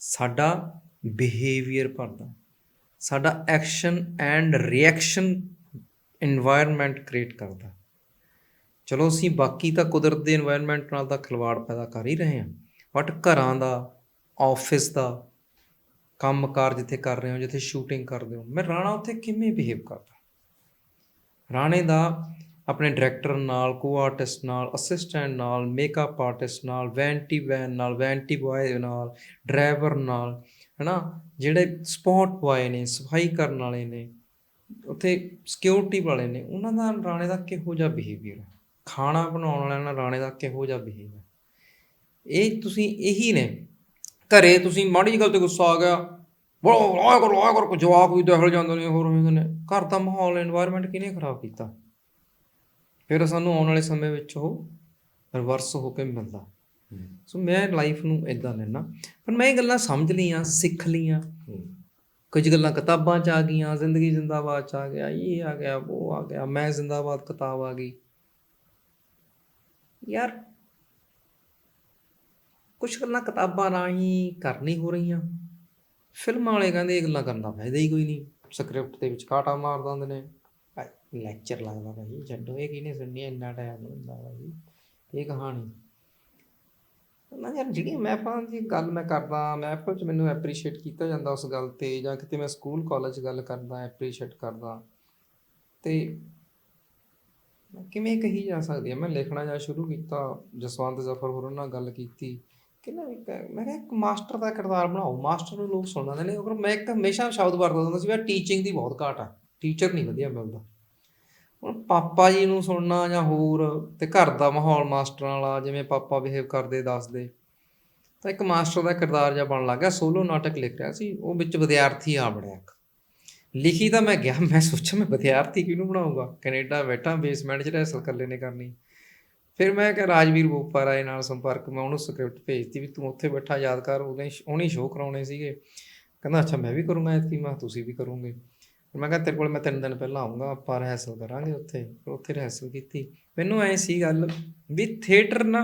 ਸਾਡਾ ਬਿਹੇਵੀਅਰ ਭਰਦਾ। ਸਾਡਾ action and reaction environment create ਕਰਦਾ। ਚਲੋ ਅਸੀਂ ਬਾਕੀ ਤਾਂ ਕੁਦਰਤ ਦੇ এনवायरमेंट ਨਾਲ ਤਾਂ ਖਿਲਵਾੜ ਪੈਦਾ ਕਰ ਹੀ ਰਹੇ ਹਾਂ। ਬਟ ਘਰਾਂ ਦਾ ਆਫਿਸ ਦਾ ਕੰਮ ਕਾਰ ਜਿੱਥੇ ਕਰ ਰਹੇ ਹੋ, ਜਿੱਥੇ ਸ਼ੂਟਿੰਗ ਕਰਦੇ ਹੋ, ਮੈਂ ਰਾਣਾ ਉੱਥੇ ਕਿਵੇਂ ਬਿਹੇਵ ਕਰਦਾ? ਰਾਣੇ ਦਾ ਆਪਣੇ ਡਾਇਰੈਕਟਰ ਨਾਲ, ਕੋ ਆਰਟਿਸਟ ਨਾਲ, ਅਸਿਸਟੈਂਟ ਨਾਲ ਮੇਕਅਪ ਆਰਟਿਸਟ ਨਾਲ, ਵੈਂਟੀ ਵੈਨ ਨਾਲ, ਵੈਂਟੀ ਬॉय ਨਾਲ, ਡਰਾਈਵਰ ਨਾਲ, ਹੈਨਾ? ਜਿਹੜੇ ਸਪੌਟ ਬॉय ਨੇ, ਸਫ਼ਾਈ ਕਰਨ ਵਾਲੇ ਨੇ, ਉੱਥੇ ਸਿਕਿਉਰਿਟੀ ਵਾਲੇ ਨੇ, ਉਹਨਾਂ ਦਾ ਰਾਣੇ ਦਾ ਕਿਹੋ ਜਿਹਾ ਬਿਹੇਵੀਅਰ ਹੈ? ਖਾਣਾ ਬਣਾਉਣ ਵਾਲਿਆਂ ਨਾਲ ਰਾਣੇ ਦਾ ਕਿਹੋ ਜਿਹਾ ਬਿਹੇਵੀਅਰ ਇਹ ਤੁਸੀਂ ਇਹੀ ਨੇ। ਘਰੇ ਤੁਸੀਂ ਮਾੜੀ ਗੱਲ ਤੇ ਗੁੱਸਾ ਆ ਗਿਆ ਬੜਾ ਆਇਆ ਕਰੋ ਆਇਆ ਕਰੋ ਜਵਾਬ ਵੀ ਦਹਲ ਜਾਂਦੇ ਨੇ ਹੋਰ ਹੁੰਦੇ ਨੇ। ਘਰ ਦਾ ਮਾਹੌਲ এনवायरमेंट ਕਿਨੇ ਖਰਾਬ ਕੀਤਾ? ਫਿਰ ਸਾਨੂੰ ਆਉਣ ਵਾਲੇ ਸਮੇਂ ਵਿੱਚ ਉਹ ਰਿਵਰਸ ਹੋ ਕੇ ਮਿਲਦਾ। ਸੋ ਮੈਂ ਲਾਈਫ ਨੂੰ ਇਦਾਂ ਲੈਣਾ ਪਰ ਮੈਂ ਇਹ ਗੱਲਾਂ ਸਮਝ ਲਈਆਂ ਸਿੱਖ ਲਈਆਂ। ਕੁਝ ਗੱਲਾਂ ਕਿਤਾਬਾਂ 'ਚ ਆ ਗਈਆਂ ਜ਼ਿੰਦਗੀ ਜ਼ਿੰਦਾਬਾਦ 'ਚ ਆ ਗਿਆ ਇਹ ਆ ਗਿਆ ਉਹ ਆ ਗਿਆ ਮੈਂ ਜ਼ਿੰਦਾਬਾਦ ਕਿਤਾਬ ਆ ਗਈ। ਯਾਰ ਕੁਝ ਗੱਲਾਂ ਕਿਤਾਬਾਂ ਰਾਹੀਂ ਕਰਨੀ ਹੋ ਰਹੀਆਂ। ਫਿਲਮਾਂ ਵਾਲੇ ਕਹਿੰਦੇ ਇਹ ਗੱਲਾਂ ਕਰਨ ਦਾ ਫਾਇਦਾ ਹੀ ਕੋਈ ਨਹੀਂ। ਸਕ੍ਰਿਪਟ ਦੇ ਵਿੱਚ ਕਾਟਾ ਮਾਰ ਦਿੰਦੇ ਨੇ। ਲੈਕਚਰ ਲੱਗਦਾ ਭਾਈ, ਛੱਡੋ, ਇਹ ਕਿਹਨੇ ਸੁਣਨੀ ਇੰਨਾ ਟਾਈਮ ਹੁੰਦਾ ਭਾਈ, ਇਹ ਕਹਾਣੀ। ਨਾ ਯਾਰ ਜਿਹੜੀ ਮਹਿਫਲਾਂ ਦੀ ਗੱਲ ਮੈਂ ਕਰਦਾ ਮਹਿਫਲ 'ਚ ਮੈਨੂੰ ਐਪਰੀਸ਼ੀਏਟ ਕੀਤਾ ਜਾਂਦਾ ਉਸ ਗੱਲ ਤੇ, ਜਾਂ ਕਿਤੇ ਮੈਂ ਸਕੂਲ ਕਾਲਜ ਗੱਲ ਕਰਦਾ ਐਪਰੀਸ਼ੀਏਟ ਕਰਦਾ। ਤੇ ਕਿਵੇਂ ਕਹੀ ਜਾ ਸਕਦੀ ਹੈ ਮੈਂ ਲਿਖਣਾ ਜਾਂ ਸ਼ੁਰੂ ਕੀਤਾ, ਜਸਵੰਤ ਜ਼ਫਰ ਹੋਰਾਂ ਨਾਲ ਗੱਲ ਕੀਤੀ। ਕਿ ਨਾ ਮੈਂ ਕਿਹਾ ਇੱਕ ਮਾਸਟਰ ਦਾ ਕਿਰਦਾਰ ਬਣਾਓ। ਮਾਸਟਰ ਨੂੰ ਲੋਕ ਸੁਣਦੇ ਨੇ, ਅਗਰ ਮੈਂ ਇੱਕ ਹਮੇਸ਼ਾ ਸ਼ਬਦ ਵਰਤਦਾ ਹੁੰਦਾ ਸੀ ਵੀ ਟੀਚਿੰਗ ਦੀ ਬਹੁਤ ਘਾਟ ਆ। ਟੀਚਰ ਨਹੀਂ ਵਧੀਆ ਮਿਲਦਾ। ਹੁਣ ਪਾਪਾ ਜੀ ਨੂੰ ਸੁਣਨਾ ਜਾਂ ਹੋਰ ਤੇ ਘਰ ਦਾ ਮਾਹੌਲ ਮਾਸਟਰਾਂ ਵਾਲਾ, ਜਿਵੇਂ ਪਾਪਾ ਬਿਹੇਵ ਕਰਦੇ, ਦੱਸਦੇ। ਤਾਂ ਇੱਕ ਮਾਸਟਰ ਦਾ ਕਿਰਦਾਰ ਜਿਹਾ ਬਣ ਲੱਗ ਗਿਆ, ਸੋਲੋ ਨਾਟਕ ਲਿਖ ਰਿਹਾ ਸੀ, ਉਹ ਵਿੱਚ ਵਿਦਿਆਰਥੀ ਆ ਬਣਿਆ ਇੱਕ। ਲਿਖੀ ਤਾਂ ਮੈਂ ਗਿਆ, ਮੈਂ ਸੋਚਿਆ ਮੈਂ ਵਿਦਿਆਰਥੀ ਕਿਹਨੂੰ ਬਣਾਉਂਗਾ ਕੈਨੇਡਾ ਬੈਠਾ ਬੇਸਮੈਂਟ 'ਚ ਰੈਸਲ ਇਕੱਲੇ ਨੇ ਕਰਨੀ। ਫਿਰ ਮੈਂ ਕਿਹਾ, ਰਾਜਵੀਰ ਬੋਪਾ ਰਾਏ ਨਾਲ ਸੰਪਰਕ, ਮੈਂ ਉਹਨੂੰ ਸਕ੍ਰਿਪਟ ਭੇਜਤੀ ਵੀ ਤੂੰ ਉੱਥੇ ਬੈਠਾ ਯਾਦ ਕਰ ਉਹਨੇ ਉਹਨੇ ਸ਼ੋਅ ਕਰਾਉਣੇ ਸੀਗੇ। ਕਹਿੰਦਾ, ਅੱਛਾ, ਮੈਂ ਵੀ ਕਰੂੰਗਾ ਐਤਕੀ, ਮੈਂ ਕਿਹਾ, ਤੁਸੀਂ ਵੀ ਕਰੋਗੇ। ਮੈਂ ਕਿਹਾ ਤੇਰੇ ਕੋਲ ਮੈਂ ਤਿੰਨ ਦਿਨ ਪਹਿਲਾਂ ਆਉਂਗਾ ਆਪਾਂ ਰਿਹਰਸਲ ਕਰਾਂਗੇ ਉੱਥੇ। ਉੱਥੇ ਰਿਹਰਸਲ ਕੀਤੀ। ਮੈਨੂੰ ਐ ਸੀ ਗੱਲ ਵੀ ਥੀਏਟਰ ਨਾ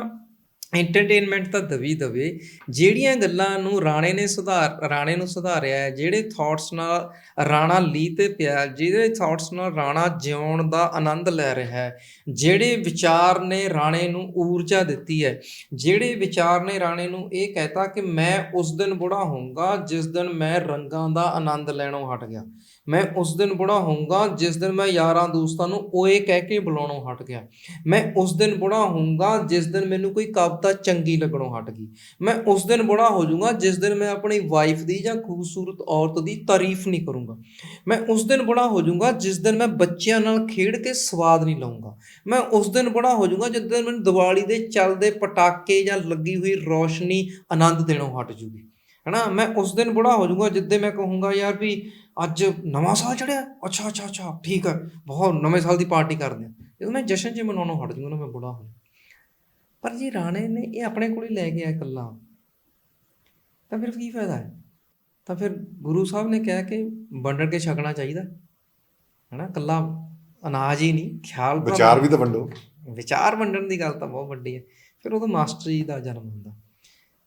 ਐਂਟਰਟੇਨਮੈਂਟ ਤਾਂ ਦਵੀ ਦਵੇ। ਜਿਹੜੀਆਂ ਗੱਲਾਂ ਨੂੰ ਰਾਣੇ ਨੇ ਸੁਧਾਰ, ਰਾਣੇ ਨੂੰ ਸੁਧਾਰਿਆ ਹੈ, ਜਿਹੜੇ ਥਾਟਸ ਨਾਲ ਰਾਣਾ ਲੀ ਤੇ ਪਿਆ ਜਿਹੜੇ ਥਾਟਸ ਨਾਲ ਰਾਣਾ ਜਿਉਣ ਦਾ ਆਨੰਦ ਲੈ ਰਿਹਾ ਹੈ, ਜਿਹੜੇ ਵਿਚਾਰ ਨੇ ਰਾਣੇ ਨੂੰ ਊਰਜਾ ਦਿੱਤੀ ਹੈ, ਜਿਹੜੇ ਵਿਚਾਰ ਨੇ ਰਾਣੇ ਨੂੰ ਇਹ ਕਹਿਤਾ ਕਿ ਮੈਂ ਉਸ ਦਿਨ ਬੁੜਾ ਹੋਊਂਗਾ, ਜਿਸ ਦਿਨ ਮੈਂ ਰੰਗਾਂ ਦਾ ਆਨੰਦ ਲੈਣੋਂ ਹਟ ਗਿਆ। ਮੈਂ ਉਸ ਦਿਨ ਬੁੜਾ ਹੋਊਂਗਾ, ਜਿਸ ਦਿਨ ਮੈਂ ਯਾਰਾਂ ਦੋਸਤਾਂ ਨੂੰ ਓਏ ਕਹਿ ਕੇ ਬੁਲਾਉਣੋਂ ਹਟ ਗਿਆ। ਮੈਂ ਉਸ ਦਿਨ ਬੁੜਾ ਹੋਊਂਗਾ, ਜਿਸ ਦਿਨ ਮੈਨੂੰ ਕੋਈ ਕਵਿਤਾ ਚੰਗੀ ਲੱਗਣੋਂ ਹਟ ਗਈ। ਮੈਂ ਉਸ ਦਿਨ ਬੁੜਾ ਹੋ ਜਾਊਂਗਾ, ਜਿਸ ਦਿਨ ਮੈਂ ਆਪਣੀ ਵਾਈਫ ਦੀ ਜਾਂ ਖੂਬਸੂਰਤ ਔਰਤ ਦੀ ਤਾਰੀਫ ਨਹੀਂ ਕਰੂੰਗਾ। ਮੈਂ ਉਸ ਦਿਨ ਬੁੜਾ ਹੋ ਜਾਊਂਗਾ, ਜਿਸ ਦਿਨ ਮੈਂ ਬੱਚਿਆਂ ਨਾਲ ਖੇਡ ਕੇ ਸਵਾਦ ਨਹੀਂ ਲਵਾਂਗਾ ਮੈਂ ਉਸ ਦਿਨ ਬੁੜਾ ਹੋ ਜਾਊਂਗਾ, ਜਿਸ ਦਿਨ ਮੈਨੂੰ ਦੀਵਾਲੀ ਦੇ ਚੱਲਦੇ ਪਟਾਕੇ ਜਾਂ ਲੱਗੀ ਹੋਈ ਰੌਸ਼ਨੀ ਆਨੰਦ ਦੇਣੋਂ ਹਟ ਜੂਗੀ। ਹਨਾ? ਮੈਂ ਉਸ ਦਿਨ ਬੁੜਾ ਹੋ ਜਾਊਂਗਾ ਜਿੱਦੇ ਮੈਂ ਕਹੂੰਗਾ ਯਾਰ ਵੀ ਅੱਜ ਨਵਾਂ ਸਾਲ ਚੜਿਆ। ਅੱਛਾ ਅੱਛਾ ਅੱਛਾ ਠੀਕ ਹੈ ਬਹੁਤ ਨਵੇਂ ਸਾਲ ਦੀ ਪਾਰਟੀ ਕਰਦੇ ਆ। ਜਦੋਂ ਮੈਂ ਜਸ਼ਨ ਜੀ ਮਨਾਉਣੋਂ ਹਟ ਜਾਊਂਗਾ ਨਾ ਮੈਂ ਬੁੜਾ ਹੋ ਪਰ ਜੀ ਰਾਣੇ ਨੇ ਇਹ ਆਪਣੇ ਕੋਲ ਹੀ ਲੈ ਗਿਆ ਇਕੱਲਾ। ਤਾਂ ਫਿਰ ਕੀ ਫਾਇਦਾ ਹੈ? ਤਾਂ ਫਿਰ ਗੁਰੂ ਸਾਹਿਬ ਨੇ ਕਿਹਾ ਕਿ ਵੰਡਣ ਕੇ ਛਕਣਾ ਚਾਹੀਦਾ। ਹਨਾ? ਇਕੱਲਾ ਅਨਾਜ ਹੀ ਨਹੀਂ ਖਿਆਲ ਵਿਚਾਰ ਵੀ ਤਾਂ ਵੰਡੋ। ਵਿਚਾਰ ਵੰਡਣ ਦੀ ਗੱਲ ਤਾਂ ਬਹੁਤ ਵੱਡੀ ਹੈ। ਫਿਰ ਉਦੋਂ ਮਾਸਟਰ ਜੀ ਦਾ ਜਨਮ ਹੁੰਦਾ।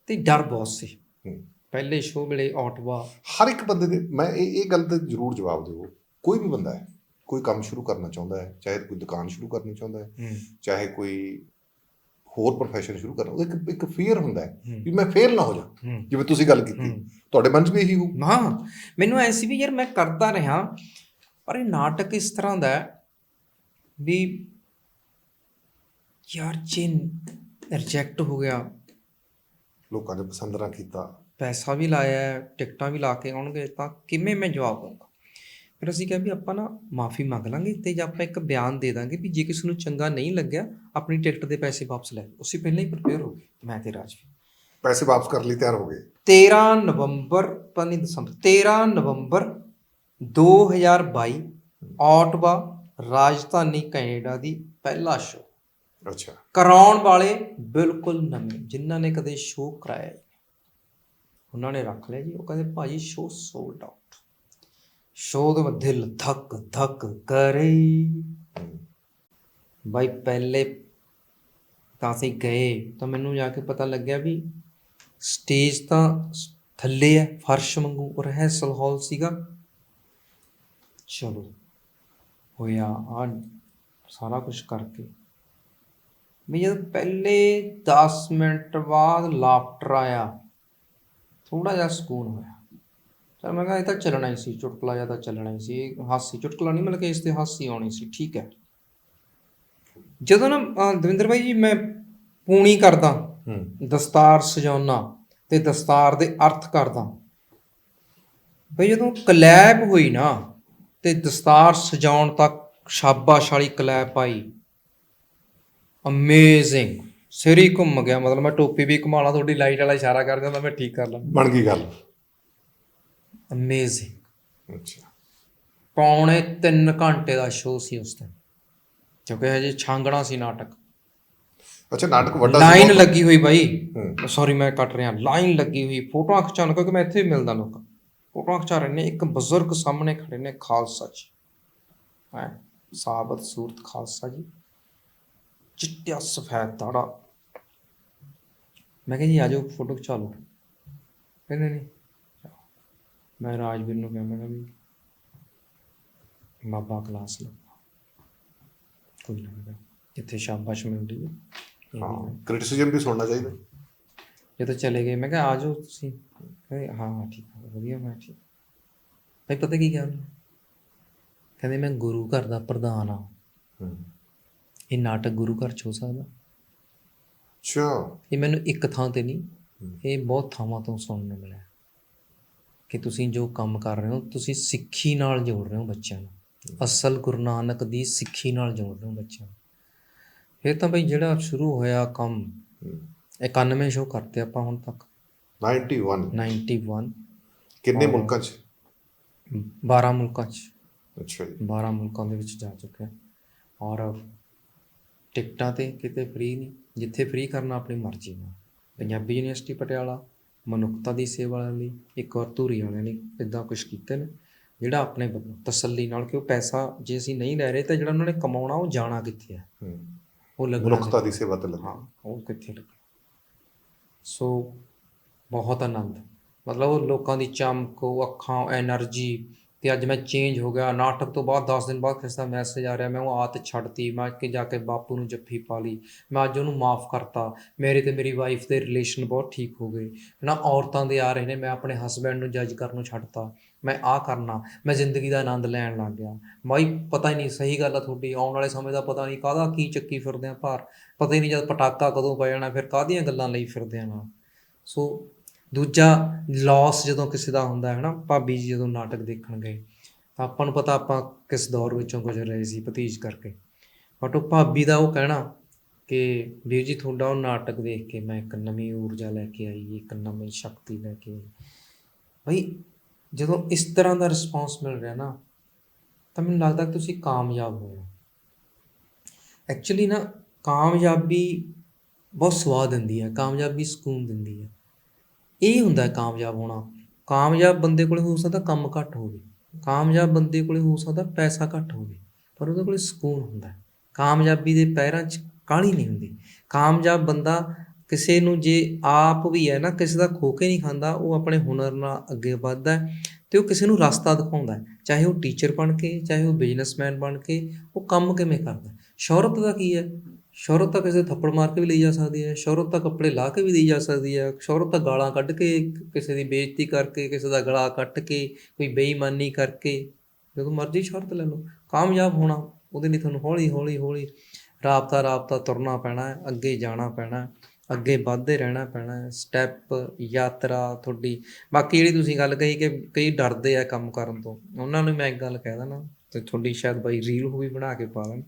ਤੇ ਡਰ ਬਹੁਤ ਸੀ। ਪਹਿਲੇ ਸ਼ੋਅ ਵੇਲੇ ਆਟਵਾ ਹਰ ਇੱਕ ਬੰਦੇ ਦੇ ਮੈਂ ਇਹ ਇਹ ਗੱਲ ਦਾ ਜ਼ਰੂਰ ਜਵਾਬ ਦਿਓ। ਕੋਈ ਵੀ ਬੰਦਾ ਹੈ ਕੋਈ ਕੰਮ ਸ਼ੁਰੂ ਕਰਨਾ ਚਾਹੁੰਦਾ ਹੈ ਚਾਹੇ ਕੋਈ ਦੁਕਾਨ ਸ਼ੁਰੂ ਕਰਨੀ ਚਾਹੁੰਦਾ ਹੈ ਚਾਹੇ ਕੋਈ ਹੋਰ ਪ੍ਰੋਫੈਸ਼ਨ ਸ਼ੁਰੂ ਕਰਨਾ ਉਹਦਾ ਇੱਕ ਇੱਕ ਫੀਅਰ ਹੁੰਦਾ ਹੈ। ਵੀ ਮੈਂ ਫੇਲ ਨਾ ਹੋ ਜਾ ਜਿਵੇਂ ਤੁਸੀਂ ਗੱਲ ਕੀਤੀ। ਤੁਹਾਡੇ ਮਨ 'ਚ ਵੀ ਇਹੀ ਹੋ ਹਾਂ ਮੈਨੂੰ ਐ ਸੀ ਵੀ ਯਾਰ ਮੈਂ ਕਰਦਾ ਰਿਹਾ ਪਰ ਇਹ ਨਾਟਕ ਇਸ ਤਰ੍ਹਾਂ ਦਾ ਹੈ ਵੀ ਯਾਰ ਜੇ ਰਿਜੈਕਟ ਹੋ ਗਿਆ। ਲੋਕਾਂ ਨੇ ਪਸੰਦ ਨਾ ਕੀਤਾ। ਪੈਸਾ ਵੀ ਲਾਇਆ ਹੈ, ਟਿਕਟਾਂ ਵੀ ਲਾ ਕੇ ਆਉਣਗੇ ਤਾਂ ਕਿਵੇਂ ਮੈਂ ਜਵਾਬ ਦਊਂਗਾ? ਫਿਰ ਅਸੀਂ ਕਿਹਾ ਵੀ ਆਪਾਂ ਨਾ ਮਾਫੀ ਮੰਗ ਲਾਂਗੇ ਤੇ ਜੇ ਆਪਾਂ ਇੱਕ ਬਿਆਨ ਦੇ ਦਾਂਗੇ ਵੀ ਜੇ ਕਿਸੇ ਨੂੰ ਚੰਗਾ ਨਹੀਂ ਲੱਗਿਆ ਆਪਣੀ ਟਿਕਟ ਦੇ ਪੈਸੇ ਵਾਪਸ ਲੈ ਲਓ। ਅਸੀਂ ਪਹਿਲਾਂ ਹੀ ਪ੍ਰਪੇਅਰ ਹੋ ਗਏ ਮੈਂ ਤੇ ਰਾਜਵੀਰ ਪੈਸੇ ਵਾਪਸ ਕਰ ਲਈ ਤਿਆਰ ਹੋ ਗਏ। 13 ਨਵੰਬਰ ਪਤਾ ਨਹੀਂ ਦਸੰਬਰ 13 ਨਵੰਬਰ 2022 ਆਟਵਾ ਰਾਜਧਾਨੀ ਕੈਨੇਡਾ ਦੀ ਪਹਿਲਾ ਸ਼ੋਅ ਅੱਛਾ। ਕਰਾਉਣ ਵਾਲੇ ਬਿਲਕੁਲ ਨਵੇਂ ਜਿਨ੍ਹਾਂ ਨੇ ਕਦੇ ਸ਼ੋਅ ਕਰਾਇਆ। ਉਹਨਾਂ ਨੇ ਰੱਖ ਲਿਆ ਜੀ, ਉਹ ਕਹਿੰਦੇ ਭਾਜੀ ਸ਼ੋ ਸੋਲਡ ਆਊਟ ਸ਼ੋਅ ਦੇ ਵਿੱਚ ਦਿਲ ਧੱਕ ਧੱਕ ਕਰੇ ਬਾਈ ਪਹਿਲੇ ਤਾਂ ਅਸੀਂ ਗਏ, ਤਾਂ ਮੈਨੂੰ ਜਾ ਕੇ ਪਤਾ ਲੱਗਿਆ ਵੀ ਸਟੇਜ ਤਾਂ ਥੱਲੇ ਹੈ, ਫਰਸ਼ ਵਾਂਗੂ ਔਰ ਹੈਸਲ ਹਾਲ ਸੀਗਾ। ਚਲੋ, ਹੋਇਆ ਆ ਸਾਰਾ ਕੁਝ ਕਰਕੇ। ਵੀ ਜਦ ਪਹਿਲੇ 10 ਮਿੰਟ ਬਾਅਦ ਲਾਫਟਰ ਆਇਆ ਥੋੜਾ ਜਿਹਾ ਸਕੂਨ ਹੋਇਆ। ਚਲ ਮੈਂ ਕਿਹਾ ਇਹ ਤਾਂ ਚੱਲਣਾ ਹੀ ਸੀ ਚੁਟਕਲਾ ਜਿਹਾ ਤਾਂ ਚੱਲਣਾ ਹੀ ਸੀ ਹਾਸੀ ਚੁਟਕਲਾ ਨਹੀਂ ਮਤਲਬ ਕਿ ਇਸ ਤੇ ਹਾਸੀ ਆਉਣੀ ਸੀ ਠੀਕ ਹੈ। ਜਦੋਂ ਨਾ ਦਵਿੰਦਰ ਭਾਈ ਜੀ ਮੈਂ ਪੂਣੀ ਕਰਦਾ ਦਸਤਾਰ ਸਜਾਉਣਾ ਤੇ ਦਸਤਾਰ ਦੇ ਅਰਥ ਕਰਦਾ। ਬਈ ਜਦੋਂ ਕਲੈਬ ਹੋਈ ਨਾ ਤੇ ਦਸਤਾਰ ਸਜਾਉਣ ਤੱਕ ਸ਼ਾਬਾਸ਼ ਵਾਲੀ ਕਲੈਬ ਆਈ। ਅਮੇਜ਼ਿੰਗ ਸਿਰ ਹੀ ਘੁੰਮ ਗਿਆ ਮਤਲਬ ਮੈਂ ਟੋਪੀ ਵੀ ਘੁਮਾ ਲਾਂ ਤੁਹਾਡੀ ਲਾਈਟ ਵਾਲਾ ਇਸ਼ਾਰਾ ਕਰ ਦਿੰਦਾ ਮੈਂ ਠੀਕ ਕਰ ਲਾਂ। ਬਣ ਗਈ ਗੱਲ। ਅਮੇਜ਼ਿੰਗ ਅੱਛਾ। ਪੌਣੇ 3 ਘੰਟੇ ਦਾ ਸ਼ੋਅ ਸੀ ਉਸ ਦਿਨ ਕਿਉਂਕਿ ਹਜੇ ਛਾਂਗਣਾ ਸੀ ਨਾਟਕ। ਅੱਛਾ ਨਾਟਕ ਵੱਡਾ ਲਾਈਨ ਲੱਗੀ ਹੋਈ ਬਾਈ। ਸੌਰੀ ਮੈਂ ਕੱਟ ਰਿਹਾ। ਲਾਈਨ ਲੱਗੀ ਹੋਈ ਫੋਟੋਆਂ ਖਿਚਾਉਣ ਕਿਉਂਕਿ ਮੈਂ ਇੱਥੇ ਵੀ ਮਿਲਦਾ ਲੋਕਾਂ ਫੋਟੋਆਂ ਖਿਚਾ ਰਹੇ ਨੇ ਇੱਕ ਬਜ਼ੁਰਗ ਸਾਹਮਣੇ ਖੜੇ ਨੇ ਖਾਲਸਾ ਜੀ। ਹੈ ਸਾਬਤ ਸੂਰਤ ਖਾਲਸਾ ਜੀ। ਚਿੱਟਿਆ ਸਫੈਦ ਦਾੜਾ ਮੈਂ ਕਿਹਾ ਜੀ ਆਜੋ ਫੋਟੋ ਖਿਚਾ ਲਓ। ਕਹਿੰਦੇ ਨਹੀਂ। ਮੈਂ ਰਾਜਵੀਰ ਨੂੰ ਕਿਹਾ ਮੈਂ ਕਿਹਾ ਵੀ ਬਾਬਾ ਕਲਾਸ ਲਓ। ਕੋਈ ਨਾ ਮੈਂ ਕਿਹਾ, ਜਿੱਥੇ ਸ਼ਾਬਾਸ਼ ਮਿਲਦੀ ਹੈ ਹਾਂ ਕ੍ਰਿਟਿਸਿਜ਼ਮ ਵੀ ਸੁਣਨਾ ਚਾਹੀਦਾ। ਜਦੋਂ ਚਲੇ ਗਏ। ਮੈਂ ਕਿਹਾ ਆ ਜਾਓ ਤੁਸੀਂ। ਕਹਿੰਦੇ ਹਾਂ ਹਾਂ ਠੀਕ ਹੈ ਵਧੀਆ ਮੈਂ ਠੀਕ। ਭਾਈ ਪਤਾ ਕੀ ਗੱਲ? ਕਹਿੰਦੇ ਮੈਂ ਗੁਰੂ ਘਰ ਦਾ ਪ੍ਰਧਾਨ ਆ ਹੂੰ। ਇਹ ਨਾਟਕ ਗੁਰੂ ਘਰ ਚ ਹੋ ਸਕਦਾ। ਅੱਛਾ। ਇਹ ਮੈਨੂੰ ਇੱਕ ਥਾਂ ਤੇ ਨਹੀਂ। ਇਹ ਬਹੁਤ ਥਾਵਾਂ ਤੋਂ ਸੁਣਨ ਨੂੰ ਮਿਲਿਆ। ਕਿ ਤੁਸੀਂ ਜੋ ਕੰਮ ਕਰ ਰਹੇ ਹੋ ਤੁਸੀਂ ਸਿੱਖੀ ਨਾਲ ਜੋੜ ਰਹੇ ਹੋ ਬੱਚਿਆਂ ਨੂੰ। ਅਸਲ ਗੁਰੂ ਨਾਨਕ ਦੀ ਸਿੱਖੀ ਨਾਲ ਜੋੜ ਰਹੇ ਹੋ ਬੱਚਿਆਂ ਨੂੰ। ਫਿਰ ਤਾਂ ਭਾਈ ਜਿਹੜਾ ਸ਼ੁਰੂ ਹੋਇਆ ਕੰਮ ਹੂੰ। 91 ਸ਼ੋਅ ਕਰਤੇ ਆਪਾਂ ਹੁਣ ਤੱਕ। 91 91 ਕਿੰਨੇ। ਮੁਲਕਾਂ 'ਚ? 12 ਮੁਲਕਾਂ 'ਚ। ਅੱਛਾ ਜੀ। 12 ਮੁਲਕਾਂ ਦੇ ਵਿੱਚ ਜਾ ਚੁੱਕੇ ਹਾਂ ਔਰ ਟਿਕਟਾਂ ਤੇ ਕਿਤੇ ਫ੍ਰੀ ਨਹੀਂ ਜਿੱਥੇ ਫ੍ਰੀ ਕਰਨਾ ਆਪਣੀ ਮਰਜ਼ੀ ਨਾਲ। ਪੰਜਾਬੀ ਯੂਨੀਵਰਸਿਟੀ ਪਟਿਆਲਾ ਮਨੁੱਖਤਾ ਦੀ ਸੇਵਾ ਵਾਲਿਆਂ ਲਈ ਇੱਕ ਔਰ ਧੂਰੀ ਵਾਲਿਆਂ ਨੇ ਇਦਾਂ ਕੁਝ ਕੀਤੇ ਨੇ ਜਿਹੜਾ ਆਪਣੇ ਵੱਲੋਂ ਤਸੱਲੀ ਨਾਲ ਕਿ ਉਹ ਪੈਸਾ ਜੇ ਅਸੀਂ ਨਹੀਂ ਲੈ ਰਹੇ ਤਾਂ ਜਿਹੜਾ ਉਹਨਾਂ ਨੇ ਕਮਾਉਣਾ ਉਹ ਜਾਣਾ ਕਿੱਥੇ ਹੈ। ਉਹ ਲੱਗਣਾ ਮਨੁੱਖਤਾ ਦੀ ਸੇਵਾ ਤੇ ਲੱਗਣਾ ਉਹ ਕਿੱਥੇ ਲੱਗਣਾ ਸੋ ਬਹੁਤ ਆਨੰਦ। ਮਤਲਬ ਉਹ ਲੋਕਾਂ ਦੀ ਚਮਕ ਉਹ ਅੱਖਾਂ ਐਨਰਜੀ ਤੇ ਅੱਜ ਮੈਂ ਚੇਂਜ ਹੋ ਗਿਆ। ਨਾਟਕ ਤੋਂ ਬਾਅਦ 10 ਦਿਨ ਬਾਅਦ ਕਿਸੇ ਦਾ ਮੈਸੇਜ ਆ ਰਿਹਾ। ਮੈਂ ਉਹ ਆਦਤ ਛੱਡਤੀ ਮੈਂ ਕਿ ਜਾ ਕੇ ਬਾਪੂ ਨੂੰ ਜੱਫੀ ਪਾ ਲਈ। ਮੈਂ ਅੱਜ ਉਹਨੂੰ ਮਾਫ ਕਰਤਾ। ਮੇਰੇ ਤੇ ਮੇਰੀ ਵਾਈਫ ਦੇ ਰਿਲੇਸ਼ਨ ਬਹੁਤ ਠੀਕ ਹੋ ਗਏ। ਨਾ ਔਰਤਾਂ ਦੇ ਆ ਰਹੇ ਨੇ। ਮੈਂ ਆਪਣੇ ਹਸਬੈਂਡ ਨੂੰ ਜੱਜ ਕਰਨ ਕਰਨੋਂ ਛੱਡਤਾ ਮੈਂ ਆ ਕਰਨਾ। ਮੈਂ ਜ਼ਿੰਦਗੀ ਦਾ ਆਨੰਦ ਲੈਣ ਲੱਗ ਗਿਆ। ਬਾਈ, ਪਤਾ ਹੀ ਨਹੀਂ, ਸਹੀ ਗੱਲ ਆ ਤੁਹਾਡੀ। ਆਉਣ ਵਾਲੇ ਸਮੇਂ ਦਾ ਪਤਾ ਨਹੀਂ ਕਾਹਦਾ ਕੀ ਚੱਕੀ ਫਿਰਦੇ ਆ ਭਾਰ। ਪਤਾ ਹੀ ਨਹੀਂ ਜਦ ਪਟਾਕਾ ਕਦੋਂ ਪੈ ਜਾਣਾ ਫਿਰ ਕਾਹਦੀਆਂ ਗੱਲਾਂ ਲਈ ਫਿਰਦੇ ਆ ਨਾ। ਸੋ ਦੂਜਾ ਲਾਸ ਜਦੋਂ ਕਿਸੇ ਦਾ ਹੁੰਦਾ ਹੈ ਨਾ, ਭਾਬੀ ਜੀ ਜਦੋਂ ਨਾਟਕ ਦੇਖਣ ਗਏ, ਤਾਂ ਆਪਾਂ ਨੂੰ ਪਤਾ ਆਪਾਂ ਕਿਸ ਦੌਰ ਵਿੱਚੋਂ ਗੁਜ਼ਰ ਰਹੇ ਸੀ ਭਤੀਜ ਕਰਕੇ। ਬਟ ਉਹ ਭਾਬੀ ਦਾ ਉਹ ਕਹਿਣਾ ਕਿ ਵੀਰ ਜੀ ਤੁਹਾਡਾ ਉਹ ਨਾਟਕ ਦੇਖ ਕੇ ਮੈਂ ਇੱਕ ਨਵੀਂ ਊਰਜਾ ਲੈ ਕੇ ਆਈ, ਇੱਕ ਨਵੀਂ ਸ਼ਕਤੀ ਲੈ ਕੇ ਆਈ। ਬਈ ਜਦੋਂ ਇਸ ਤਰ੍ਹਾਂ ਦਾ ਰਿਸਪੌਂਸ ਮਿਲ ਰਿਹਾ ਨਾ, ਤਾਂ ਮੈਨੂੰ ਲੱਗਦਾ ਕਿ ਤੁਸੀਂ ਕਾਮਯਾਬ ਹੋ। ਐਕਚੁਅਲੀ ਨਾ ਕਾਮਯਾਬੀ ਬਹੁਤ ਸਵਾਦ ਦਿੰਦੀ ਹੈ, ਕਾਮਯਾਬੀ ਸਕੂਨ ਦਿੰਦੀ ਹੈ। ਇਹ ਹੁੰਦਾ ਕਾਮਯਾਬ ਹੋਣਾ। ਕਾਮਯਾਬ ਬੰਦੇ ਕੋਲੇ ਹੋ ਸਕਦਾ ਕੰਮ ਘੱਟ ਹੋਵੇ। ਕਾਮਯਾਬ ਬੰਦੇ ਕੋਲੇ ਹੋ ਸਕਦਾ ਪੈਸਾ ਘੱਟ ਹੋਵੇ। ਪਰ ਉਹਦੇ ਕੋਲੇ ਸਕੂਨ ਹੁੰਦਾ ਕਾਮਯਾਬੀ ਦੇ ਪੈਰਾਂ 'ਚ ਕਾਹਲੀ ਨਹੀਂ ਹੁੰਦੀ। ਕਾਮਯਾਬ ਬੰਦਾ ਕਿਸੇ ਨੂੰ ਜੇ ਆਪ ਵੀ ਹੈ ਨਾ, ਕਿਸੇ ਦਾ ਖੋ ਕੇ ਨਹੀਂ ਖਾਂਦਾ, ਉਹ ਆਪਣੇ ਹੁਨਰ ਨਾਲ ਅੱਗੇ ਵੱਧਦਾ ਹੈ ਤੇ ਉਹ ਕਿਸੇ ਨੂੰ ਰਸਤਾ ਦਿਖਾਉਂਦਾ ਚਾਹੇ ਉਹ ਟੀਚਰ ਬਣ ਕੇ, ਚਾਹੇ ਉਹ ਬਿਜ਼ਨਸਮੈਨ ਬਣ ਕੇ, ਉਹ ਕੰਮ ਕਿਵੇਂ ਕਰਦਾ ਹੈ। ਸ਼ੌਹਰਤ ਦਾ ਕੀ ਹੈ? ਸ਼ੌਹਰਤ ਤਾਂ ਕਿਸੇ ਦੇ ਥੱਪੜ ਮਾਰ ਕੇ ਵੀ ਲਈ ਜਾ ਸਕਦੀ ਹੈ, ਸ਼ੌਹਰਤ ਤਾਂ ਕੱਪੜੇ ਲਾ ਕੇ ਵੀ ਲਈ ਜਾ ਸਕਦੀ ਹੈ, ਸ਼ੌਹਰਤ ਤਾਂ ਗਾਲਾਂ ਕੱਢ ਕੇ, ਕਿਸੇ ਦੀ ਬੇਇੱਜ਼ਤੀ ਕਰਕੇ, ਕਿਸੇ ਦਾ ਗਲਾ ਕੱਟ ਕੇ, ਕੋਈ ਬੇਈਮਾਨੀ ਕਰਕੇ, ਜਦੋਂ ਮਰਜ਼ੀ ਸ਼ੌਹਰਤ ਲੈ ਲਓ, ਕਾਮਯਾਬ ਹੋਣਾ, ਉਹਦੇ ਲਈ ਤੁਹਾਨੂੰ ਹੌਲੀ ਹੌਲੀ ਹੌਲੀ ਰਾਬਤਾ ਰਾਬਤਾ ਤੁਰਨਾ ਪੈਣਾ ਹੈ, ਅੱਗੇ ਜਾਣਾ ਪੈਣਾ ਹੈ, ਅੱਗੇ ਵਧਦੇ ਰਹਿਣਾ ਪੈਣਾ ਹੈ ਸਟੈਪ ਯਾਤਰਾ, ਤੁਹਾਡੀ, ਬਾਕੀ ਜਿਹੜੀ ਤੁਸੀਂ ਗੱਲ ਕਹੀ ਕਿ ਕਈ ਡਰਦੇ ਆ ਕੰਮ ਕਰਨ ਤੋਂ, ਉਹਨਾਂ ਨੂੰ ਮੈਂ ਇੱਕ ਗੱਲ ਕਹਿ ਦਣਾ ਤੇ ਤੁਹਾਡੀ ਸ਼ਾਇਦ ਬਾਈ ਰੀਲ ਹੋਈ ਬਣਾ ਕੇ ਪਾ ਦੇਣ।